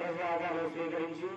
ప్రసాదాలు స్వీకరించి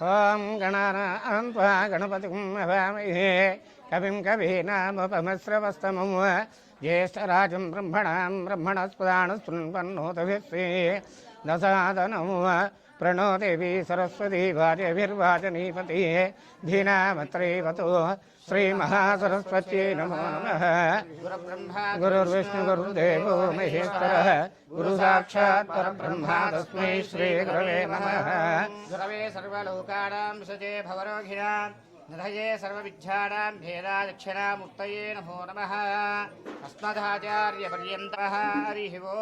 ఓం గణానాన్వా గణపతిం హవామహే కవిం కవీనాముపమశ్రవస్తమం జ్యేష్ఠరాజం బ్రహ్మణాం బ్రహ్మణస్పదాన శృణ్వన్నోతభిస్సే प्रणो देवी सरस्वती वाजभिर्वाजनीपति श्री महासरस्वती नमो नमः। गुरुर्विष्णु गुरुदेवो महेश्वरः, गुरुसाक्षात् परब्रह्मा तस्मै श्रीगुरवे नमः। गुरवे सर्वलोकानां सजे भवरोघिणां नधये सर्वविद्यानां भेदा नमो नमः। अस्मदाचार्यपर्यन्तः हरिः ओ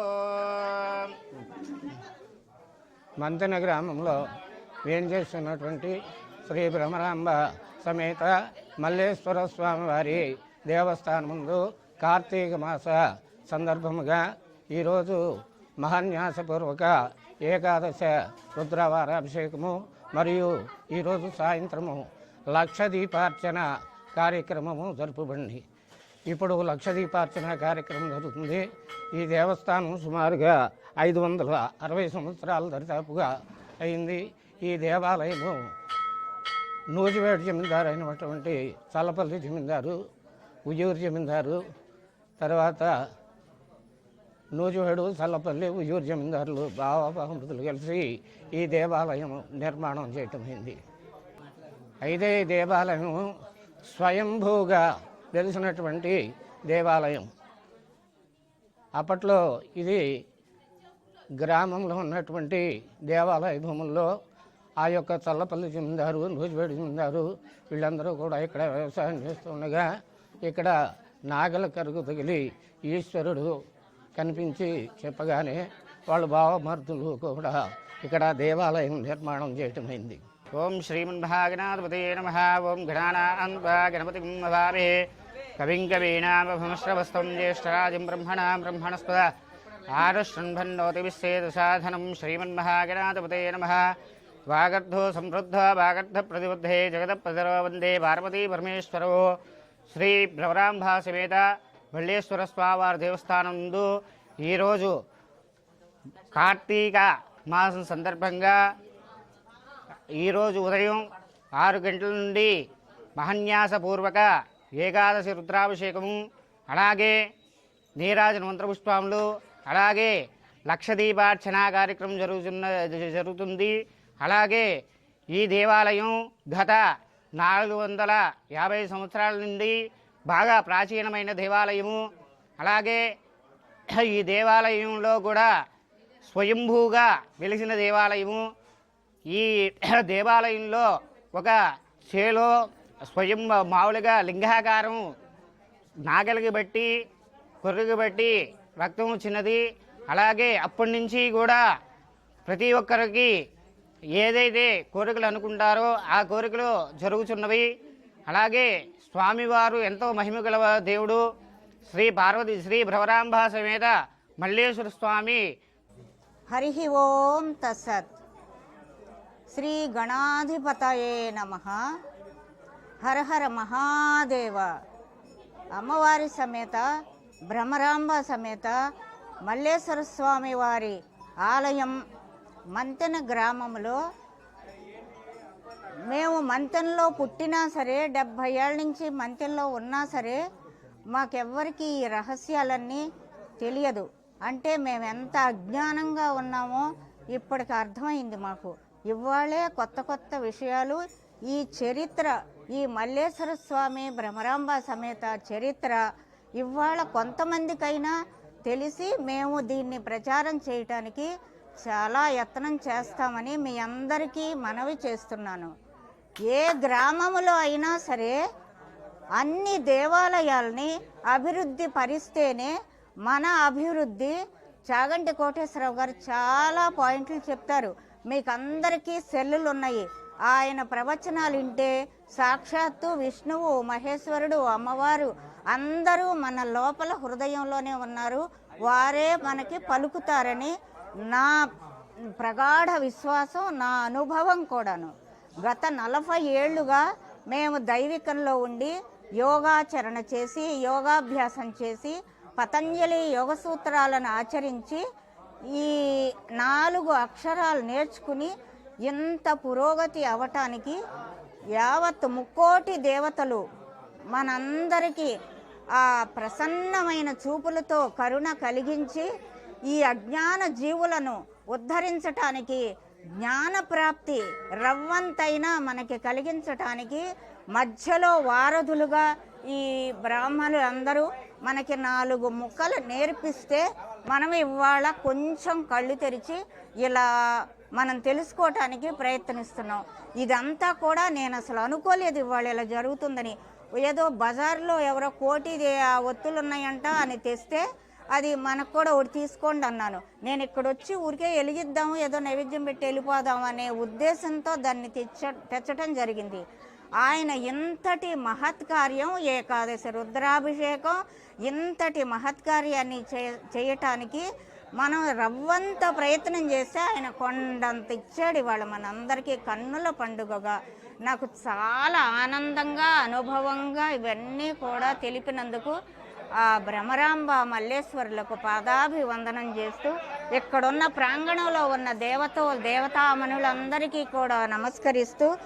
మంతన గ్రామంలో వేంచేస్తున్నటువంటి శ్రీ భ్రమరాంబ సమేత మల్లేశ్వర స్వామివారి దేవస్థానం ముందు కార్తీక మాస సందర్భముగా ఈరోజు మహాన్యాసపూర్వక ఏకాదశ రుద్రవార అభిషేకము మరియు ఈరోజు సాయంత్రము లక్ష దీపార్చన కార్యక్రమము జరుపబడింది ఇప్పుడు లక్ష దీపార్చన కార్యక్రమం జరుగుతుంది. ఈ దేవస్థానం సుమారుగా ఐదు వందల అరవై సంవత్సరాల దరిదాపుగా అయింది. ఈ దేవాలయము నూజివేడు జమీందారు అయినటువంటి చల్లపల్లి జమీందారు ఉయ్యూరు జమీందారు తర్వాత నూజివేడు చల్లపల్లి ఉయ్యూరు జమీందారులు భావమృతులు కలిసి ఈ దేవాలయం నిర్మాణం చేయటం అయితే ఈ దేవాలయం స్వయంభూగా వెలిసినటువంటి దేవాలయం. అప్పట్లో ఇది గ్రామంలో ఉన్నటువంటి దేవాలయ భూముల్లో ఆ యొక్క చల్లపల్లి జమీందారు నూజివేడి జమీందారు వీళ్ళందరూ కూడా ఇక్కడ వ్యవసాయం చేస్తుండగా ఇక్కడ నాగల కరుగు తగిలి ఈశ్వరుడు కనిపించి చెప్పగానే వాళ్ళ భావమర్దులు కూడా ఇక్కడ దేవాలయం నిర్మాణం చేయటమైంది. ఓం శ్రీమన్మహాగణాధిపతే నమ. ఓం గణానాన్వా గణపతి వదామే జ్యేష్ఠరాజం బ్రహ్మణా బ్రహ్మణస్పద ఆరుశృణ్భన్నోతి విశ్వేదసాధనం శ్రీమన్మహాగణాధిపతే నమ. వాగర్ధో సంవృద్ధ వాగర్ధ ప్రతిబుద్ధే జగత వందే పార్వతీ పరమేశ్వరో. శ్రీ భ్రవరాంభా సమేత మల్లేశ్వర స్వామివారి దేవస్థానం నందు ఈరోజు కార్తీక మాసం సందర్భంగా ఈరోజు ఉదయం ఆరు గంటల నుండి మహన్యాసపూర్వక ఏకాదశి రుద్రాభిషేకము అలాగే నీరాజన మంత్రపుష్పములు అలాగే లక్షదీపార్చన కార్యక్రమం జరుగుతున్న జరుగుతుంది. అలాగే ఈ దేవాలయం గత నాలుగు వందల యాభై సంవత్సరాల నుండి బాగా ప్రాచీనమైన దేవాలయము. అలాగే ఈ దేవాలయంలో కూడా స్వయంభూగా వెలిసిన దేవాలయము. ఈ దేవాలయంలో ఒక చేలో స్వయం మామూలుగా లింగాకారం నాగలికి బట్టి కొర్రకి బట్టి రక్తం చిన్నది. అలాగే అప్పటి నుంచి కూడా ప్రతి ఒక్కరికి ఏదైతే కోరికలు అనుకుంటారో ఆ కోరికలు జరుగుతున్నవి అలాగే స్వామివారు ఎంతో మహిమ గల దేవుడు. శ్రీ పార్వతి శ్రీ భ్రవరాంబ సమేత మల్లేశ్వర స్వామి. హరి ఓం తసత్ శ్రీ గణాధిపతయే నమ. హరహర మహాదేవ. అమ్మవారి సమేత భ్రమరాంబ సమేత మల్లేశ్వర స్వామి వారి ఆలయం మంతెన గ్రామంలో మేము మంతెనలో పుట్టినా సరే డెబ్భై ఏళ్ళ నుంచి మంతెనలో ఉన్నా సరే మాకెవ్వరికి ఈ రహస్యాలన్నీ తెలియదు. అంటే మేము ఎంత అజ్ఞానంగా ఉన్నామో ఇప్పటికి అర్థమైంది మాకు. ఇవాళే కొత్త కొత్త విషయాలు ఈ చరిత్ర ఈ మల్లేశ్వర స్వామి భ్రమరాంబ సమేత చరిత్ర ఇవాళ కొంతమందికైనా తెలిసి మేము దీన్ని ప్రచారం చేయటానికి చాలా యత్నం చేస్తామని మీ అందరికీ మనవి చేస్తున్నాను. ఏ గ్రామములో అయినా సరే అన్ని దేవాలయాల్ని అభివృద్ధి పరిస్తేనే మన అభివృద్ధి చాగంటి కోటేశ్వరరావు గారు చాలా పాయింట్లు చెప్తారు. మీకు అందరికీ సెల్లులు ఉన్నాయి ఆయన ప్రవచనాలు వింటే సాక్షాత్తు విష్ణువు మహేశ్వరుడు అమ్మవారు అందరూ మన లోపల హృదయంలోనే ఉన్నారు. వారే మనకి పలుకుతారని నా ప్రగాఢ విశ్వాసం నా అనుభవం కూడాను. గత నలభై ఏళ్ళుగా మేము దైవికంలో ఉండి యోగాచరణ చేసి యోగాభ్యాసం చేసి పతంజలి యోగ సూత్రాలను ఆచరించి ఈ నాలుగు అక్షరాలు నేర్చుకుని ఇంత పురోగతి అవటానికి యావత్ ముక్కోటి దేవతలు మనందరికీ ఆ ప్రసన్నమైన చూపులతో కరుణ కలిగించి ఈ అజ్ఞాన జీవులను ఉద్ధరించటానికి జ్ఞాన ప్రాప్తి రవ్వంతైనా మనకి కలిగించటానికి మధ్యలో వారధులుగా ఈ బ్రాహ్మణులు అందరూ మనకి నాలుగు ముక్కలు నేర్పిస్తే మనం ఇవాళ కొంచెం కళ్ళు తెరిచి ఇలా మనం తెలుసుకోవటానికి ప్రయత్నిస్తున్నాం. ఇదంతా కూడా నేను అసలు అనుకోలేదు ఇవాళ ఇలా జరుగుతుందని. ఏదో బజార్లో ఎవరో కోటి ఆ ఒత్తులు ఉన్నాయంట అని తెస్తే అది మనకు కూడా ఒకటి తీసుకోండి అన్నాను. నేను ఇక్కడ వచ్చి ఊరికే వెలిగిద్దాము ఏదో నైవేద్యం పెట్టి వెళ్ళిపోదాం అనే ఉద్దేశంతో దాన్ని తెచ్చ తెచ్చటం జరిగింది. ఆయన ఇంతటి మహత్కార్యం ఏకాదశి రుద్రాభిషేకం ఇంతటి మహత్కార్యాన్ని చే చేయటానికి మనం రవ్వంత ప్రయత్నం చేస్తే ఆయన కొండంత ఇచ్చాడు ఇవాళ మనందరికీ కన్నుల పండుగగా. నాకు చాలా ఆనందంగా అనుభవంగా ఇవన్నీ కూడా తెలిపినందుకు ఆ భ్రమరాంబ మల్లేశ్వరులకు పాదాభివందనం చేస్తూ ఇక్కడున్న ప్రాంగణంలో ఉన్న దేవత దేవతామనులందరికీ కూడా నమస్కరిస్తూ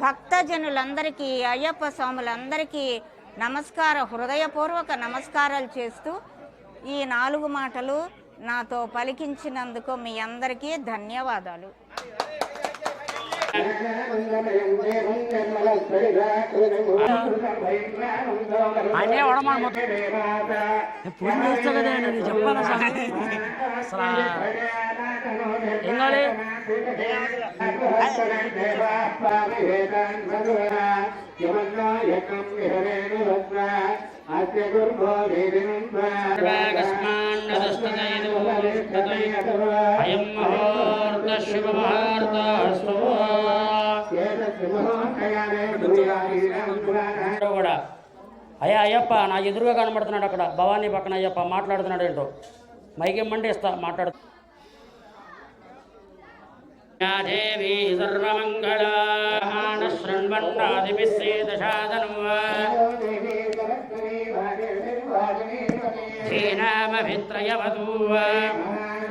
భక్తజనులందరికీ అయ్యప్ప స్వాములందరికీ నమస్కార హృదయపూర్వక నమస్కారాలు చేస్తూ ఈ నాలుగు మాటలు నాతో పలికించినందుకు మీ అందరికీ ధన్యవాదాలు. ఆయనే వడమాడు మొత్తం పూజ చేస్తావు కదా నేను చెప్పాలా సార్ అసలు ఏం కావాలి అయం ముహూర్త శుభ ముహూర్త కూడా అయ్యా అయ్యప్ప నా ఎదురుగా కనబడుతున్నాడు అక్కడ. భవానీ పక్కన అయ్యప్ప మాట్లాడుతున్నాడు ఏంటో. మైకిమ్మంటే ఇస్తా మాట్లాడు. శ్రీనామ దేవీ సర్వమంగళాన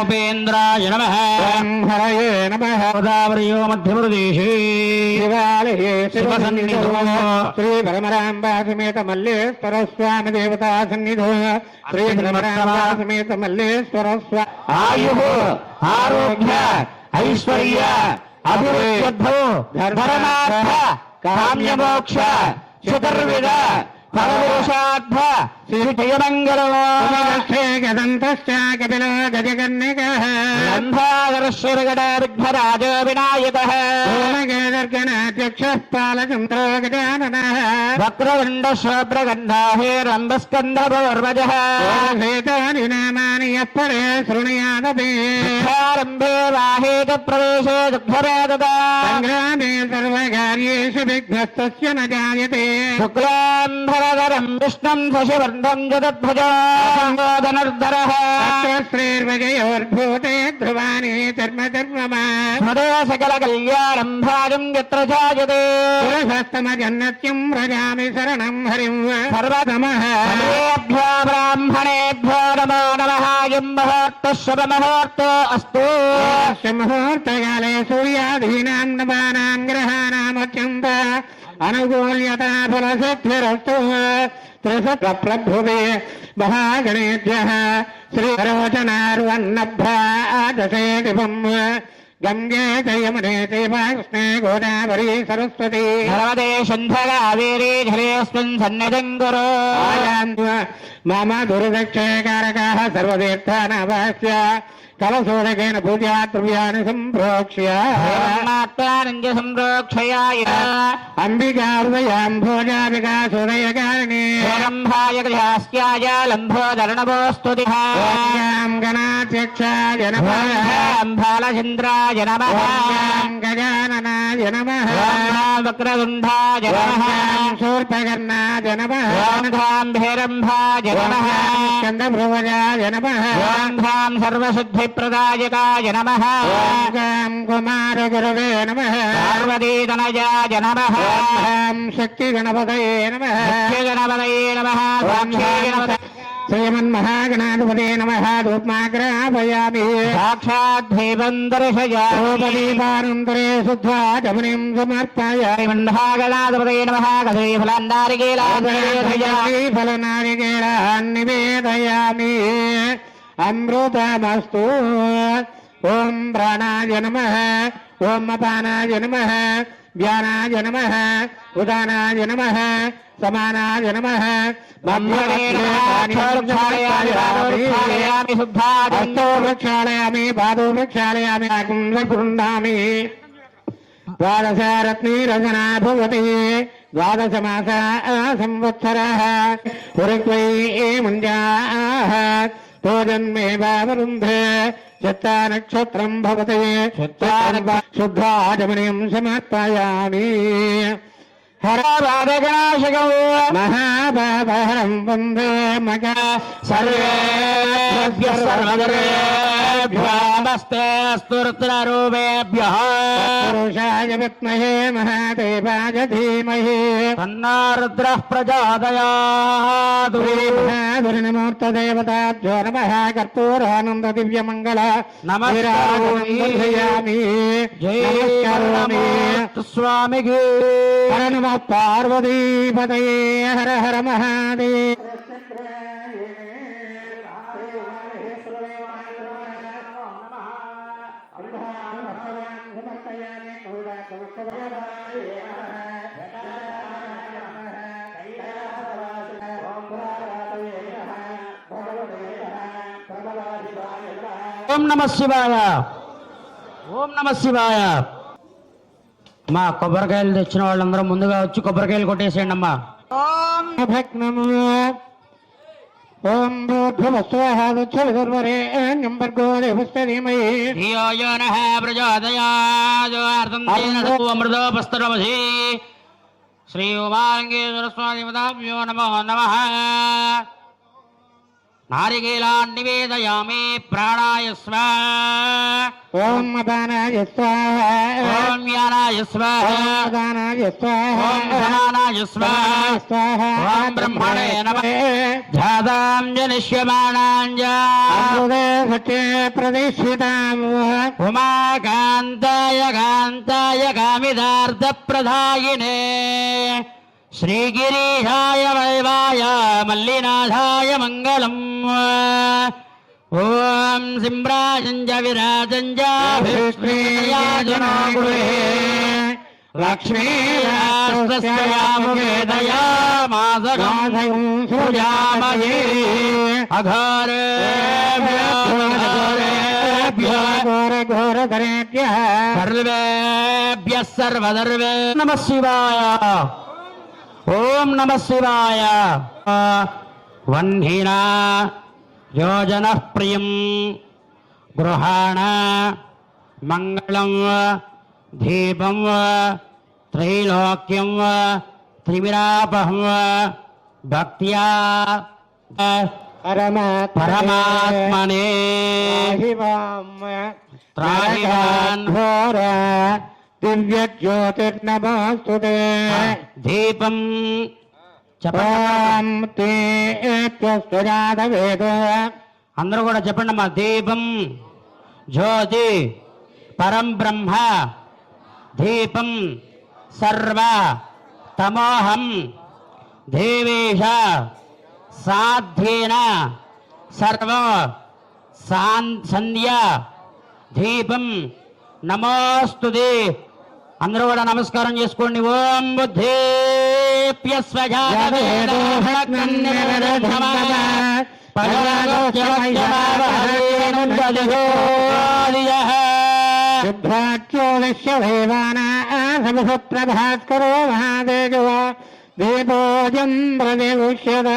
ఉపేంద్రాయ నమ. హరయే నమ. గోదావరియో మధ్యప్రదేశే. శివాలయే శివసన్నిధో. శ్రీ పరమరాంబా సమేత మల్లేశ్వర స్వామి దేవతా సన్నిధో శ్రీ పరమరాంబా సమేత మల్లేశ్వర స్వామి ఆయు ఆరోగ్య ఐశ్వర్య ధర్మార్థ కామ్యమోక్ష చతుర్విధ ఫలదోషార్థ శ్రీ జయమంగళం గదంతశ్చ కపిలో గజకర్ణిక రంభాగరశ్వరగడార్ఘరాజ వినాయక ఓమగేదర్గణాధ్యక్ష పాలచంద్రో గజానన వక్రగండ శోభ్రగంధాహే రంభస్కంధర్వజ సేతాని నామాని యప్పడే శృణుయాదపి ఆరంభే వాహేత ప్రవేశే సంగ్రామే సర్వకార్యేషు విఘ్నస్తస్య న జాయతే శుక్లాంధరధరం విష్ణుం శశివర్ణం జగద్భుజోదనర్ధర శ్రీర్వజయోర్భూతే ధ్రువాణి ధర్మ ధర్మమా. సకల కళ్యాణం భాగం యత్ర జాయతే. పురుషస్తమజన్నత్యం వ్రజామి శరణం హరిం సర్వతమః సర్వేభ్యో బ్రాహ్మణేభ్యో నమో నమః యం ముహూర్త శుభ ముహూర్త అస్తు. ముహూర్తకాలే సూర్యాదీనాం నవానాం గ్రహాణామత్యంత అనుకూల్యత ఫలసిద్ధిరస్తు మహాగణేభ్య శ్రీరోచనార్వన్నభ్రాదశేటిపం గంగే జయమునే దేవాకృష్ణే గోదావరి సరస్వతి భగవతే శంధగావేరీ ఝరేస్మిన్ సన్నిధిం గురు. మమ దుర్దక్షేకారకాः సర్వతీర్థానవాస్య కలశోదకేన పూజా ద్రవ్యాన్ని సంప్రోక్ష్య. బ్రహ్మాత్మానంద సంప్రోక్షయాయ. అంబికా హృదయాం భోజావికాసోదయకారిణి రంభాయ గజాస్యాయ లంబోదరణభోస్తుతి ఓం గణాధ్యక్షాయ నమః. అంబాలచంద్రాయ నమ. ఓం గజాననాయ నమః వక్రదుండాయ నమ ఓం శూర్పకర్ణాయ నమః ఓం ధాం భేరంభాయ నమ ఓం చంద్రభ్రువజాయ నమః ఓం ధాం సర్వసిద్ధిప్రదాయకాయ నమ ఓం కుమారగురవే నమః పార్వతీతనయాయ నమ ఓం శక్తి గణపతయే నమః గణపతయే నమ సాక్షి గణపత శ్రీమన్మహాగణాధిపతే నమ ధూప్మాగ్రాపయామి సాక్షాద్ధైవం దర్శయామి రూపదీపానంతరే శుద్ధ్వా జమునిం సమర్పయామి మండహాగణాధిపతయే నమ గదే ఫలాండారికేలాధయామి ఫలనారికేళాన్నివేదయామి అమృతమస్తు ఓం ప్రాణాయ నమ ఓం అపానాయ నమ వ్యానాయ నమ ఉదానాయ నమ సమానాయ నమ క్షాళయామి శుద్ధాగం హస్తో ప్రక్షాళయామి పాదో ప్రక్షాళయామి చత్తా నక్షత్రం భవతి శుద్ధాచమనీయం సమర్పయామి. हरपादकनाशको महापापहरं वंदे मग सर्वेभ्यः सर्वगरेभ्यामस्तेऽस्तु महादेवाय धीमहे विद्महे महादेवाय धीमहि तन्नो रुद्रः प्रचोदयात् दुर्नमूर्तदेवताभ्यो नमः दिव्य मंगल नमस्कारामि। जय स्वामी జై హర నమ పార్వతీపతయే హర హర మహాదేవ ఓం నమ శివాయ. ఓం నమ శివాయ. మా కొబ్బరికాయలు తెచ్చిన వాళ్ళందరూ ముందుగా వచ్చి కొబ్బరికాయలు కొట్టేసేయండి అమ్మా. ఓం శ్రీ ఉమాలింగేశ్వర స్వామి నమో నమః. నారికేలాన్ నివేదయామి ప్రాణాయ స్వ ఓం అపానాయ స్వాహ ఓం యానాయ స్వ ఓం అదానాయ స్వాహ ఓం ధనానాయ స్వ స్వాహ ఓం బ్రహ్మణే నమః జనిష్యమాణాంజ అమృతే సత్యే ఉమాకాంతాయ కాంతాయ కామిదార్థ ప్రదాయినే श्रीगिरीशाय वैवाय मल्लिनाथाय मङ्गलम्। ॐ सिंह्राजञ्ज विराजञ्जाभिष्णीयाजनागुहे लक्ष्मीरास्तस्यामुखेदयामासगाधयम् सुजामहे अघोरेभ्यो सर्वेभ्यः सर्वधर्वे नमः शिवाय। ఓం నమ శివాయ. వహ్నినా యోజన ప్రియం. గృహాణ మంగళం దీపం త్రైలోక్యం త్రివిరాపహం భక్త్యా పరమాత్మనే. త్రాహిమాన్ ఘోర దివ్య జ్యోతిర్నమోస్తు దీపం వేదో అందరూ కూడా చెప్పండి అమ్మా దీపం జ్యోతి పరం బ్రహ్మ. దీపం సర్వ తమోహం. దేవేశ సాధ్యేన సర్వ సాన్ సంధ్య. దీపం నమోస్తుదే. అందరూ కూడా నమస్కారం చేసుకోండి. ఓం బుద్ధేభ్య శుభ్రాచ్యోదశ్య దేవానాసభాస్కరో మహాదేజో దేవోజం ప్రదేవుష్యద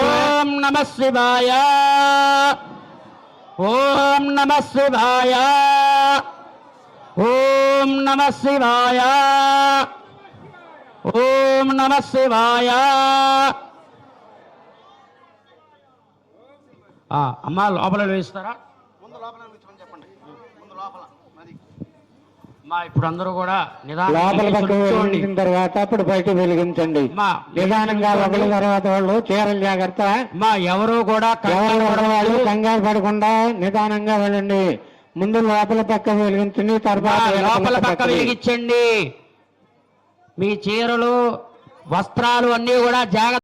ఓం నమ శివాయ. ఓం నమ శివాయ. ఓం నమ శివాయ. ఓం నమ శివాయ. ఆ, అమ్మా లోపల వేస్తారా మా ఇప్పుడు అందరూ కూడా నిదానం తర్వాత అప్పుడు బయట వెలిగించండి. మా నిదానంగా ఒకరి తర్వాత వాళ్ళు చీరలు జాగ్రత్త. మా ఎవరు కూడా. కంగారు పడకుండా నిదానంగా వెళ్ళండి. ముందు లోపల పక్క వెలిగించండి తర్వాత లోపల పక్క వెలిగించండి. మీ చీరలు వస్త్రాలు అన్నీ కూడా జాగ్రత్త